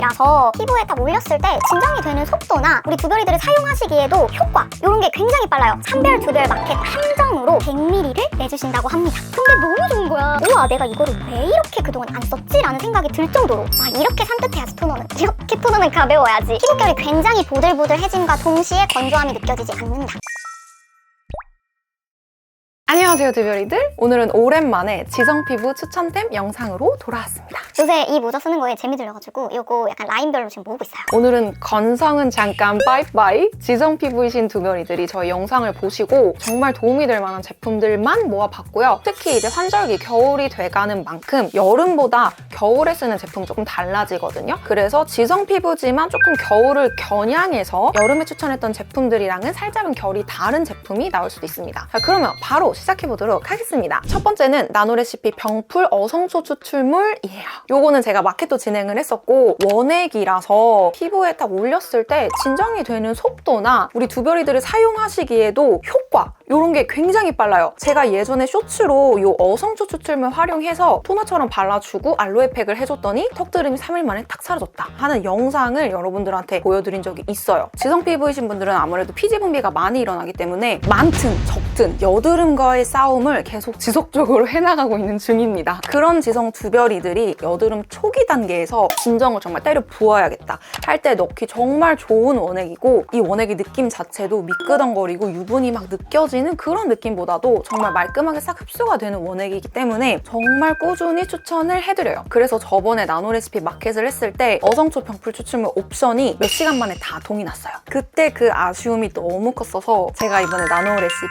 원액이라서 피부에 딱 올렸을 때 진정이 되는 속도나 우리 두별이들을 사용하시기에도 효과 이런 게 굉장히 빨라요. 삼별 두별 마켓 한정으로 100ml를 내주신다고 합니다. 근데 너무 좋은 거야. 우와 내가 이거를 왜 이렇게 그동안 안 썼지? 라는 생각이 들 정도로 와 이렇게 산뜻해야지 토너는 이렇게 토너는 가벼워야지 피부결이 굉장히 보들보들해짐과 동시에 건조함이 느껴지지 않는다. 안녕하세요 두별이들. 오늘은 오랜만에 지성피부 추천템 영상으로 돌아왔습니다. 요새 이 모자 쓰는 거에 재미 들려가지고 이거 약간 라인별로 지금 모으고 있어요. 오늘은 건성은 잠깐 바이바이 지성피부이신 두별이들이 저희 영상을 보시고 정말 도움이 될 만한 제품들만 모아봤고요. 특히 이제 환절기 겨울이 돼가는 만큼 여름보다 겨울에 쓰는 제품 조금 달라지거든요. 그래서 지성피부지만 조금 겨울을 겨냥해서 여름에 추천했던 제품들이랑은 살짝은 결이 다른 제품이 나올 수도 있습니다. 자 그러면 바로 시작해 보도록 하겠습니다. 첫 번째는 나노레시피 병풀 어성초 추출물이에요. 요거는 제가 마켓도 진행을 했었고 원액이라서 피부에 딱 올렸을 때 진정이 되는 속도나 우리 두별이들을 사용하시기에도 효과 이런 게 굉장히 빨라요. 제가 예전에 쇼츠로 요 어성초 추출물 활용해서 토너처럼 발라주고 알로에 팩을 해줬더니 턱드름이 3일 만에 탁 사라졌다 하는 영상을 여러분들한테 보여드린 적이 있어요. 지성 피부이신 분들은 아무래도 피지 분비가 많이 일어나기 때문에 많든 적든 여드름과의 싸움을 계속 지속적으로 해나가고 있는 중입니다. 그런 지성 두별이들이 여드름 초기 단계에서 진정을 정말 때려 부어야겠다 할 때 넣기 정말 좋은 원액이고 이 원액의 느낌 자체도 미끄덩거리고 유분이 막 느껴지는 그런 느낌보다도 정말 말끔하게 싹 흡수가 되는 원액이기 때문에 정말 꾸준히 추천을 해드려요. 그래서 저번에 나노레시피 마켓을 했을 때 어성초 병풀 추출물 옵션이 몇 시간 만에 다 동이 났어요. 그때 그 아쉬움이 너무 컸어서 제가 이번에 나노레시피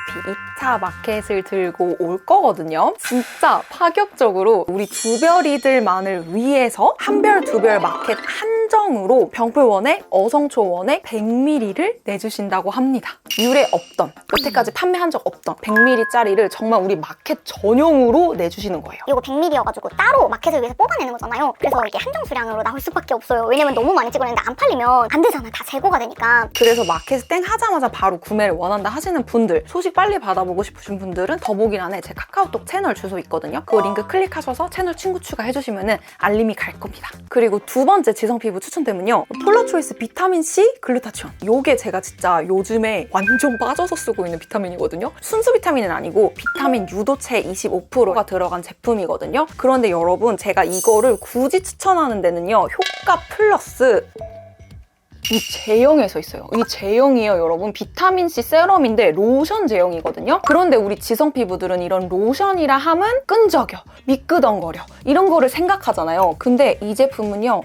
2차 마켓을 들고 올 거거든요. 진짜 파격적으로 우리 두별이들만을 위해서 한 별 두 별 마켓 한정으로 병풀원에 어성초원에 100ml를 내주신다고 합니다. 유래 없던 여태까지 판매 한 적 없던 100ml짜리를 정말 우리 마켓 전용으로 내주시는 거예요. 이거 100ml여가지고 따로 마켓을 위해서 뽑아내는 거잖아요. 그래서 이게 한정 수량으로 나올 수밖에 없어요. 왜냐면 너무 많이 찍어냈는데 안 팔리면 안 되잖아. 다 재고가 되니까. 그래서 마켓 땡 하자마자 바로 구매를 원한다 하시는 분들 소식 빨리 받아보고 싶으신 분들은 더보기란에 제 카카오톡 채널 주소 있거든요 그 링크 클릭하셔서 채널 친구 추가해주시면 알림이 갈 겁니다 그리고 두 번째 지성 피부 추천템은요 폴라초이스 비타민C 글루타치온 요게 제가 진짜 요즘에 완전 빠져서 쓰고 있는 비타민이거든요 순수 비타민은 아니고 비타민 유도체 25%가 들어간 제품이거든요 그런데 여러분 제가 이거를 굳이 추천하는 데는요 효과 플러스 이 제형에 서 있어요. 이 제형이요, 여러분. 비타민C 세럼인데 로션 제형이거든요. 그런데 우리 지성 피부들은 이런 로션이라 함은 끈적여, 미끄덩거려. 이런 거를 생각하잖아요. 근데 이 제품은요.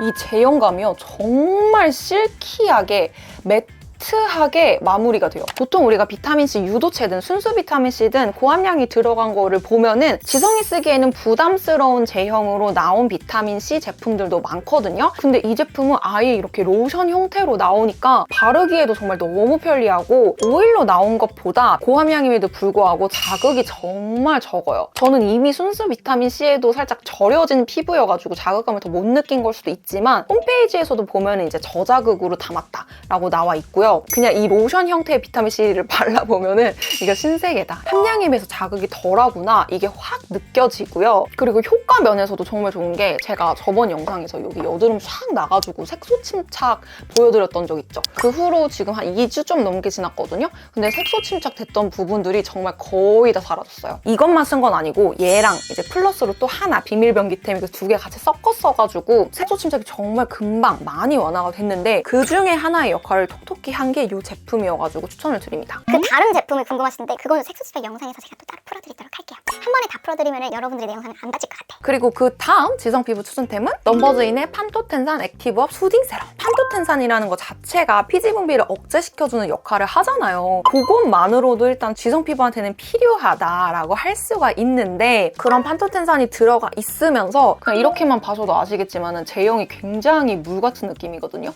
이 제형감이요. 정말 실키하게 매 트하게 마무리가 돼요. 보통 우리가 비타민C 유도체든 순수 비타민C든 고함량이 들어간 거를 보면은 지성이 쓰기에는 부담스러운 제형으로 나온 비타민C 제품들도 많거든요. 근데 이 제품은 아예 이렇게 로션 형태로 나오니까 바르기에도 정말 너무 편리하고 오일로 나온 것보다 고함량임에도 불구하고 자극이 정말 적어요. 저는 이미 순수 비타민C에도 살짝 절여진 피부여가지고 자극감을 더 못 느낀 걸 수도 있지만 홈페이지에서도 보면 이제 저자극으로 담았다라고 나와 있고요. 그냥 이 로션 형태의 비타민C를 발라보면은 이게 신세계다. 함량임에서 자극이 덜하구나. 이게 확 느껴지고요. 그리고 효과 면에서도 정말 좋은 게 제가 저번 영상에서 여기 여드름 샥 나가지고 색소 침착 보여드렸던 적 있죠. 그 후로 지금 한 2주 좀 넘게 지났거든요. 근데 색소 침착 됐던 부분들이 정말 거의 다 사라졌어요. 이것만 쓴 건 아니고 얘랑 이제 플러스로 또 하나 비밀 변기템 이거 두 개 같이 섞어 써가지고 색소 침착이 정말 금방 많이 완화가 됐는데 그 중에 하나의 역할을 톡톡히 한 게 이 제품이어가지고 추천을 드립니다. 그 다른 제품이 궁금하신데 그거는 색소스펙 영상에서 제가 또 따로 풀어드리도록 할게요. 한 번에 다 풀어드리면 여러분들이 내 영상을 안 다칠 것 같아요. 그리고 그 다음 지성 피부 추천템은 넘버즈인의 판토텐산 액티브업 수딩 세럼. 판토텐산이라는 것 자체가 피지 분비를 억제시켜주는 역할을 하잖아요. 그것만으로도 일단 지성 피부한테는 필요하다라고 할 수가 있는데 그런 판토텐산이 들어가 있으면서 그냥 이렇게만 봐서도 아시겠지만 제형이 굉장히 물 같은 느낌이거든요.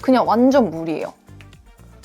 그냥 완전 물이에요.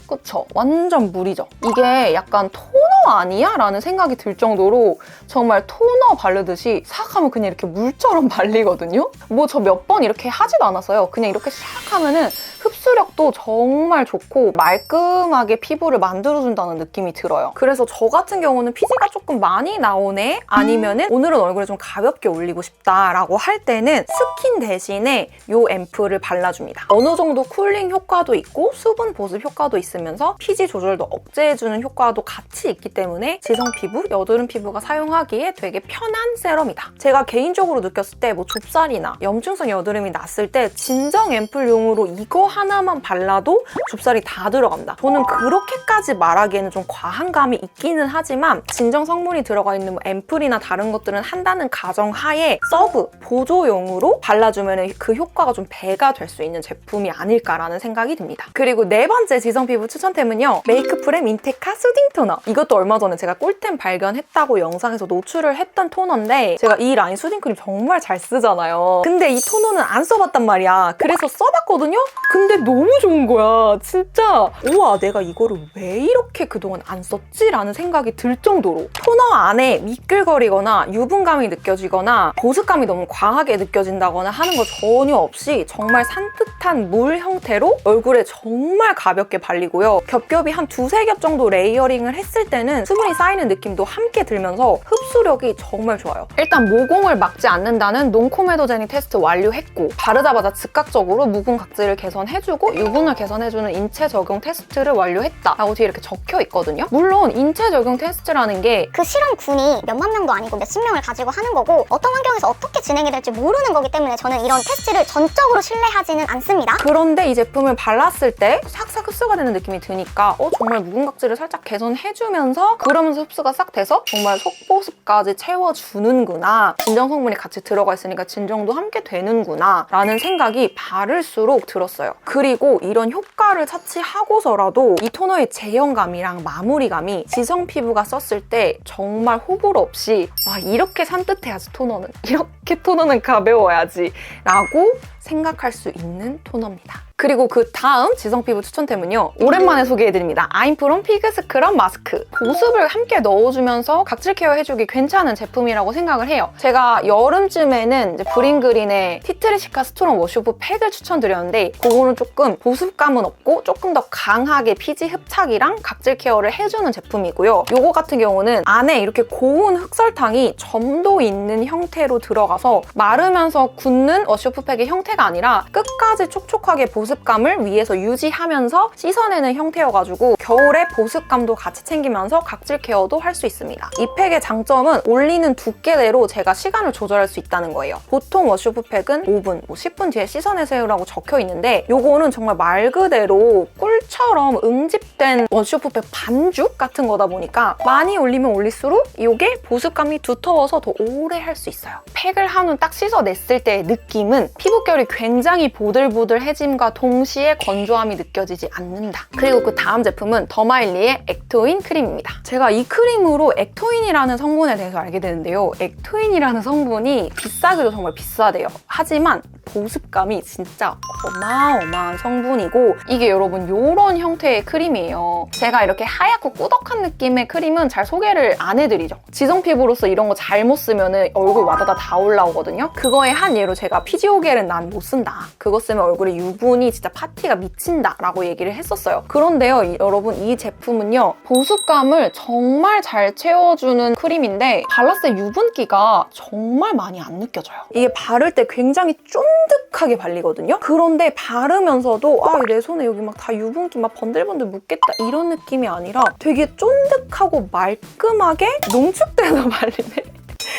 그쵸? 완전 물이죠. 이게 약간 토너 아니야? 라는 생각이 들 정도로 정말 토너 바르듯이 싹 하면 그냥 이렇게 물처럼 발리거든요? 뭐 저 몇 번 이렇게 하지도 않았어요. 그냥 이렇게 싹 하면은 흡수력도 정말 좋고 말끔하게 피부를 만들어준다는 느낌이 들어요. 그래서 저 같은 경우는 피지가 조금 많이 나오네? 아니면은 오늘은 얼굴에 좀 가볍게 올리고 싶다라고 할 때는 스킨 대신에 이 앰플을 발라줍니다. 어느 정도 쿨링 효과도 있고 수분 보습 효과도 있으면서 피지 조절도 억제해주는 효과도 같이 있기 때문에 지성 피부, 여드름 피부가 사용하기에 되게 편한 세럼이다. 제가 개인적으로 느꼈을 때 뭐 좁쌀이나 염증성 여드름이 났을 때 진정 앰플용으로 이거 하나만 발라도 좁쌀이 다 들어간다. 저는 그렇게까지 말하기에는 좀 과한 감이 있기는 하지만 진정 성분이 들어가 있는 뭐 앰플이나 다른 것들은 한다는 가정 하에 서브, 보조용으로 발라주면 그 효과가 좀 배가 될 수 있는 제품이 아닐까라는 생각이 듭니다. 그리고 네 번째 지성 피부 추천템은요. 메이크프렘 인테카 수딩 토너. 이것도 얼마 전에 제가 꿀템 발견했다고 영상에서 노출을 했던 토너인데 제가 이 라인 수딩 크림 정말 잘 쓰잖아요. 근데 이 토너는 안 써봤단 말이야. 그래서 써봤거든요? 근데 너무 좋은 거야. 진짜 우와 내가 이거를 왜 이렇게 그동안 안 썼지? 라는 생각이 들 정도로 토너 안에 미끌거리거나 유분감이 느껴지거나 보습감이 너무 과하게 느껴진다거나 하는 거 전혀 없이 정말 산뜻한 물 형태로 얼굴에 정말 가볍게 발리고요. 겹겹이 한 두세 겹 정도 레이어링을 했을 때는 수분이 쌓이는 느낌도 함께 들면서 흡수력이 정말 좋아요. 일단 모공을 막지 않는다는 논코메도제닉 테스트 완료했고 바르자마자 즉각적으로 묵은 각질을 개선 해주고 유분을 개선해주는 인체 적용 테스트를 완료했다 라고 뒤에 이렇게 적혀 있거든요. 물론 인체 적용 테스트라는 게 그 실험군이 몇만 명도 아니고 몇십 명을 가지고 하는 거고 어떤 환경에서 어떻게 진행이 될지 모르는 거기 때문에 저는 이런 테스트를 전적으로 신뢰하지는 않습니다. 그런데 이 제품을 발랐을 때 싹싹 흡수가 되는 느낌이 드니까 어 정말 묵은 각질을 살짝 개선해주면서 그러면서 흡수가 싹 돼서 정말 속보습까지 채워주는구나 진정 성분이 같이 들어가 있으니까 진정도 함께 되는구나 라는 생각이 바를수록 들었어요 그리고 이런 효과를 차치하고서라도 이 토너의 제형감이랑 마무리감이 지성 피부가 썼을 때 정말 호불호 없이 와 이렇게 산뜻해야지 토너는 이렇게 토너는 가벼워야지 라고 생각할 수 있는 토너입니다. 그리고 그 다음 지성 피부 추천템은요. 오랜만에 소개해드립니다. 아임프롬 피그 스크럽 마스크. 보습을 함께 넣어주면서 각질 케어 해주기 괜찮은 제품이라고 생각을 해요. 제가 여름쯤에는 브링그린의 티트리시카 스트롱 워시오프 팩을 추천드렸는데 그거는 조금 보습감은 없고 조금 더 강하게 피지 흡착이랑 각질 케어를 해주는 제품이고요. 요거 같은 경우는 안에 이렇게 고운 흑설탕이 점도 있는 형태로 들어가서 마르면서 굳는 워시오프 팩의 형태가 아니라 끝까지 촉촉하게 보습 감을 위에서 유지하면서 씻어내는 형태여가지고 겨울에 보습감도 같이 챙기면서 각질 케어도 할 수 있습니다. 이 팩의 장점은 올리는 두께대로 제가 시간을 조절할 수 있다는 거예요. 보통 워시오프 팩은 5분, 뭐 10분 뒤에 씻어내세요라고 적혀 있는데 요거는 정말 말 그대로 꿀처럼 응집된 워시오프 팩 반죽 같은 거다 보니까 많이 올리면 올릴수록 이게 보습감이 두터워서 더 오래 할 수 있어요. 팩을 한 후 딱 씻어냈을 때의 느낌은 피부결이 굉장히 보들보들해짐과 동시에 건조함이 느껴지지 않는다. 그리고 그 다음 제품은 더마일리의 액토인 크림입니다. 제가 이 크림으로 액토인이라는 성분에 대해서 알게 되는데요. 액토인이라는 성분이 비싸기도 정말 비싸대요. 하지만 보습감이 진짜 어마어마한 성분이고 이게 여러분 이런 형태의 크림이에요. 제가 이렇게 하얗고 꾸덕한 느낌의 크림은 잘 소개를 안 해드리죠. 지성 피부로서 이런 거 잘못 쓰면 얼굴 와다다 다 올라오거든요. 그거의 한 예로 제가 피지오겔은 난 못 쓴다. 그거 쓰면 얼굴에 유분이 진짜 파티가 미친다 라고 얘기를 했었어요. 그런데요 이- 여러분 이 제품은요 보습감을 정말 잘 채워주는 크림인데 발랐을 때 유분기가 정말 많이 안 느껴져요. 이게 바를 때 굉장히 쫀득하게 발리거든요. 그런데 바르면서도 아 내 손에 여기 막 다 유분기 막 번들번들 묻겠다 이런 느낌이 아니라 되게 쫀득하고 말끔하게 농축돼서 발리네.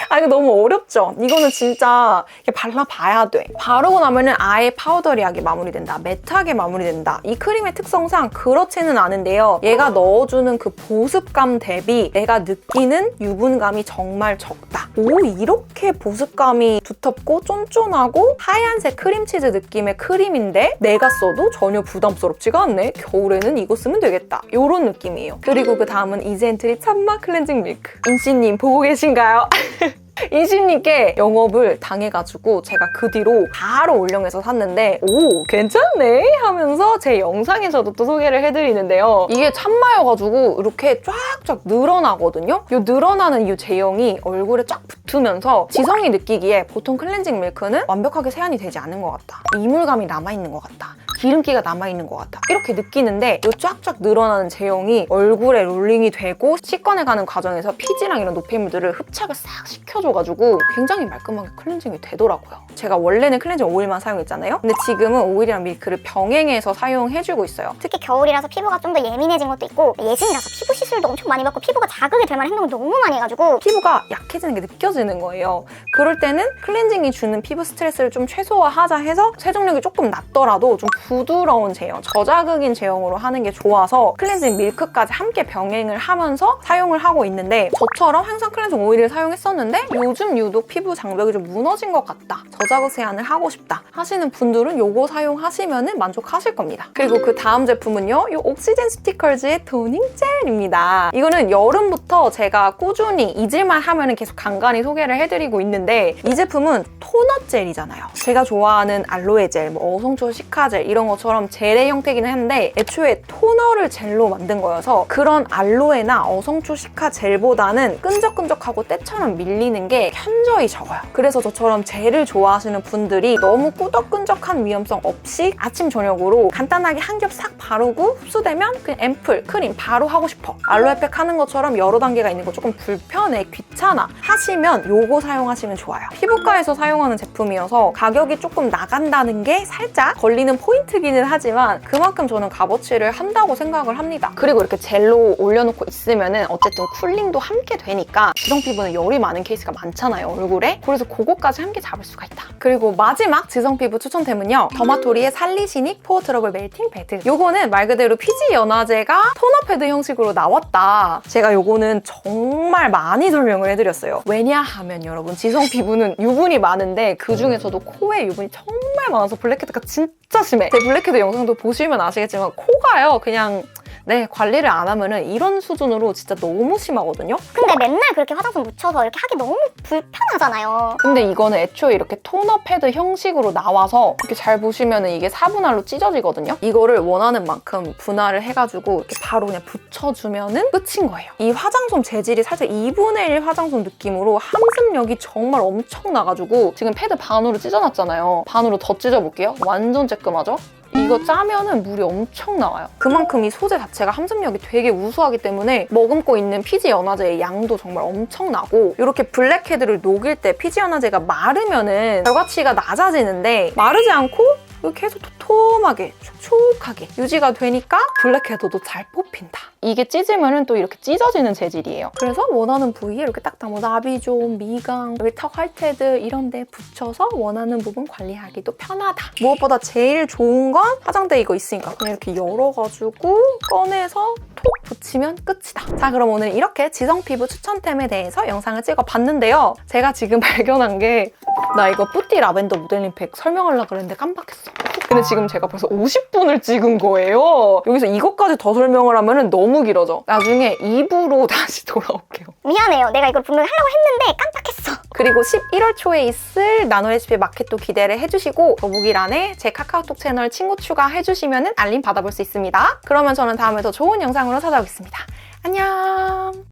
아 이거 너무 어렵죠? 이거는 진짜 발라봐야 돼. 바르고 나면은 아예 파우더리하게 마무리된다. 매트하게 마무리된다. 이 크림의 특성상 그렇지는 않은데요. 얘가 넣어주는 그 보습감 대비 내가 느끼는 유분감이 정말 적다. 오 이렇게 보습감이 두텁고 쫀쫀하고 하얀색 크림치즈 느낌의 크림인데 내가 써도 전혀 부담스럽지가 않네. 겨울에는 이거 쓰면 되겠다. 이런 느낌이에요. 그리고 그 다음은 이젠트리 참마 클렌징 밀크. 인씨님 보고 계신가요? 인심님께 영업을 당해가지고 제가 그 뒤로 바로 올영해서 샀는데 오 괜찮네 하면서 제 영상에서도 또 소개를 해드리는데요. 이게 참마여가지고 이렇게 쫙쫙 늘어나거든요. 이 늘어나는 이 제형이 얼굴에 쫙 붙으면서 지성이 느끼기에 보통 클렌징 밀크는 완벽하게 세안이 되지 않은 것 같다. 이물감이 남아있는 것 같다. 기름기가 남아있는 것 같다. 이렇게 느끼는데 이 쫙쫙 늘어나는 제형이 얼굴에 롤링이 되고 씻관에 가는 과정에서 피지랑 이런 노폐물들을 흡착을 싹 시켜줘가지고 굉장히 말끔하게 클렌징이 되더라고요. 제가 원래는 클렌징 오일만 사용했잖아요. 근데 지금은 오일이랑 밀크를 병행해서 사용해주고 있어요. 특히 겨울이라서 피부가 좀 더 예민해진 것도 있고 예진이라서 피부 시술도 엄청 많이 받고 피부가 자극이 될 만한 행동을 너무 많이 해가지고 피부가 약해지는 게 느껴지는 거예요. 그럴 때는 클렌징이 주는 피부 스트레스를 좀 최소화하자 해서 세정력이 조금 낮더라도 좀 부드러운 제형, 저자극인 제형으로 하는 게 좋아서 클렌징 밀크까지 함께 병행을 하면서 사용을 하고 있는데 저처럼 항상 클렌징 오일을 사용했었는데 요즘 유독 피부 장벽이 좀 무너진 것 같다. 저자극 세안을 하고 싶다 하시는 분들은 요거 사용하시면 만족하실 겁니다. 그리고 그 다음 제품은요. 이 옥시젠 스티커즈의 토닝 젤입니다. 이거는 여름부터 제가 꾸준히 잊을만 하면 계속 간간히 소개를 해드리고 있는데 이 제품은 토너 젤이잖아요. 제가 좋아하는 알로에 젤, 뭐 어성초 시카 젤 이런 것처럼 젤의 형태기는 한데 애초에 토너를 젤로 만든 거여서 그런 알로에나 어성초 시카 젤보다는 끈적끈적하고 때처럼 밀리는 게 현저히 적어요. 그래서 저처럼 젤을 좋아하시는 분들이 너무 꾸덕끈적한 위험성 없이 아침 저녁으로 간단하게 한 겹 싹 바르고 흡수되면 그냥 앰플, 크림 바로 하고 싶어. 알로에팩 하는 것처럼 여러 단계가 있는 거 조금 불편해, 귀찮아 하시면 요거 사용하시면 좋아요. 피부과에서 사용하는 제품이어서 가격이 조금 나간다는 게 살짝 걸리는 포인트 기는 하지만 그만큼 저는 값어치를 한다고 생각을 합니다. 그리고 이렇게 젤로 올려놓고 있으면은 어쨌든 쿨링도 함께 되니까 지성 피부는 열이 많은 케이스가 많잖아요, 얼굴에. 그래서 그거까지 함께 잡을 수가 있다. 그리고 마지막 지성 피부 추천템은요. 더마토리의 살리시닉 포어 트러블 멜팅 패드. 요거는 말 그대로 피지 연화제가 토너 패드 형식으로 나왔다. 제가 요거는 정말 많이 설명을 해드렸어요. 왜냐하면 여러분 지성 피부는 유분이 많은데 그 중에서도 코에 유분이 정말 많아서 블랙헤드가 진짜 심해. 제 블랙헤드 영상도 보시면 아시겠지만 코가요 그냥 네 관리를 안 하면은 이런 수준으로 진짜 너무 심하거든요. 근데 맨날 그렇게 화장품 묻혀서 이렇게 하기 너무 불편하잖아요 근데 이거는 애초에 이렇게 토너 패드 형식으로 나와서 이렇게 잘 보시면은 이게 4분할로 찢어지거든요. 이거를 원하는 만큼 분할을 해가지고 이렇게 바로 그냥 붙여주면은 끝인 거예요. 이 화장솜 재질이 살짝 2분의 1 화장솜 느낌으로 함습력이 정말 엄청 나가지고 지금 패드 반으로 찢어놨잖아요. 반으로 더 찢어볼게요. 완전 쬐끔하죠? 이거 짜면은 물이 엄청 나와요. 그만큼 이 소재 자체가 함습력이 되게 우수하기 때문에 머금고 있는 피지 연화제의 양도 정말 엄청나고 이렇게 블랙헤드를 녹일 때 피지 연화제가 마르면은 결과치가 낮아지는데 마르지 않고 계속 도톰하게 촉촉하게 유지가 되니까 블랙헤드도 잘 뽑힌다. 이게 찢으면은 또 이렇게 찢어지는 재질이에요. 그래서 원하는 부위에 이렇게 딱딱 뭐 나비존, 미강, 여기 턱 화이트헤드 이런 데 붙여서 원하는 부분 관리하기도 편하다. 무엇보다 제일 좋은 건 화장대 이거 있으니까 그냥 이렇게 열어가지고 꺼내서 톡 붙이면 끝이다. 자 그럼 오늘 이렇게 지성 피부 추천템에 대해서 영상을 찍어봤는데요. 제가 지금 발견한 게 나 이거 뿌띠 라벤더 모델링 팩 설명하려고 그랬는데 깜빡했어. 근데 지금 제가 벌써 50분을 찍은 거예요. 여기서 이것까지 더 설명을 하면 너무 길어져. 나중에 2부로 다시 돌아올게요. 미안해요 내가 이걸 분명히 하려고 했는데 깜빡했어 그리고 11월 초에 있을 나노 레시피 마켓도 기대를 해주시고 더보기란에 제 카카오톡 채널 친구 추가해주시면 알림 받아볼 수 있습니다. 그러면 저는 다음에 더 좋은 영상으로 찾아오겠습니다. 안녕!